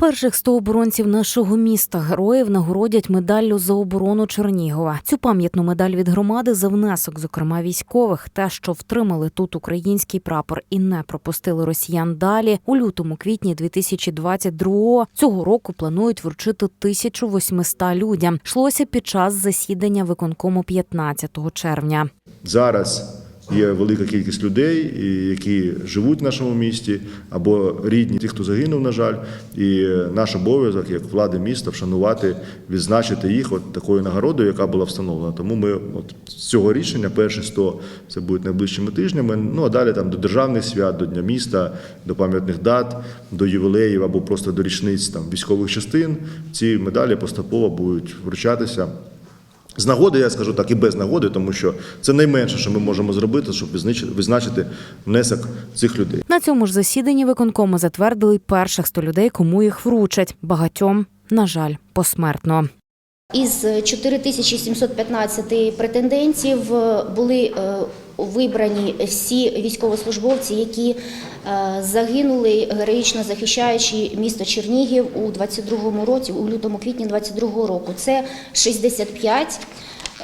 Перших 100 оборонців нашого міста героїв нагородять медаллю за оборону Чернігова. Цю пам'ятну медаль від громади за внесок, зокрема військових, те, що втримали тут український прапор і не пропустили росіян далі. У лютому квітні 2022-го цього року планують вручити 1800 людям. Йшлося під час засідання виконкому 15 червня. Зараз є велика кількість людей, які живуть в нашому місті, або рідні, ті, хто загинув, на жаль. І наш обов'язок як влади міста вшанувати, відзначити їх от такою нагородою, яка була встановлена. Тому ми от з цього рішення перші 100 це будуть найближчими тижнями. Ну а далі там до державних свят, до Дня міста, до пам'ятних дат, до ювілеїв або просто до річниць там військових частин. Ці медалі поступово будуть вручатися. З нагоди, я скажу так, і без нагоди, тому що це найменше, що ми можемо зробити, щоб відзначити внесок цих людей. На цьому ж засіданні виконкому затвердили перших 100 людей, кому їх вручать. Багатьом, на жаль, посмертно. Із 4715 претендентів е, були е, вибрані всі військовослужбовці, які е, загинули героїчно захищаючи місто Чернігів у 22-му році, у лютому квітні 22-го року. Це 65 е,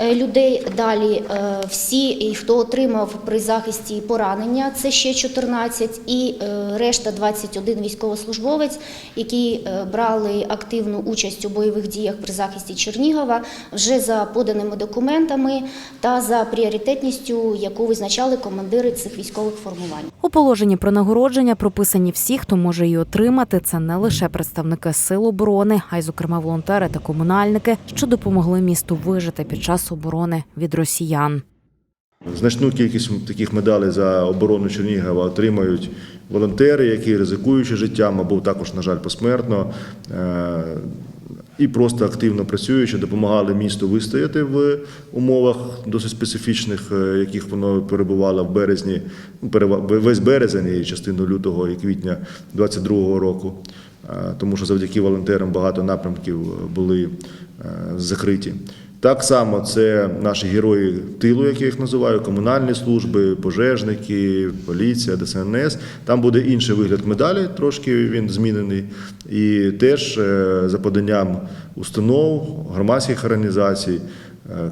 людей. Далі е, всі, хто отримав при захисті поранення, це ще 14, і е, решта 21 військовослужбовець, які е, брали активну участь у бойових діях при захисті Чернігова, вже за поданими документами та за пріоритетністю, яку визначали командири цих військових формувань. У положенні про нагородження прописані всі, хто може її отримати. Це не лише представники сил оборони, а й, зокрема, волонтери та комунальники, що допомогли місту вижити під час оборони від росіян. Значну кількість таких медалей за оборону Чернігова отримають волонтери, які ризикуючи життям або також, на жаль, посмертно. е, І просто активно працюючи, допомагали місту вистояти в умовах досить специфічних, е, яких воно перебувало в березні, ну, весь березень і частину лютого і квітня 2022 року. Е, Тому що завдяки волонтерам багато напрямків були закриті. Так само це наші герої тилу, як я їх називаю, комунальні служби, пожежники, поліція, ДСНС. Там буде інший вигляд медалі, трошки він змінений. І теж е, за поданням установ, громадських організацій,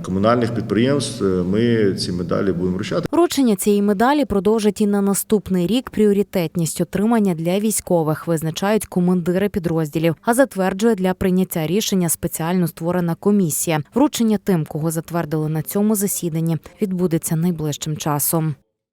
комунальних підприємств е, ми ці медалі будемо вручати. Вручення цієї медалі продовжать і на наступний рік пріоритетність отримання для військових визначають командири підрозділів, а затверджує для прийняття рішення спеціально створена комісія. Вручення тим, кого затвердили на цьому засіданні, відбудеться найближчим часом.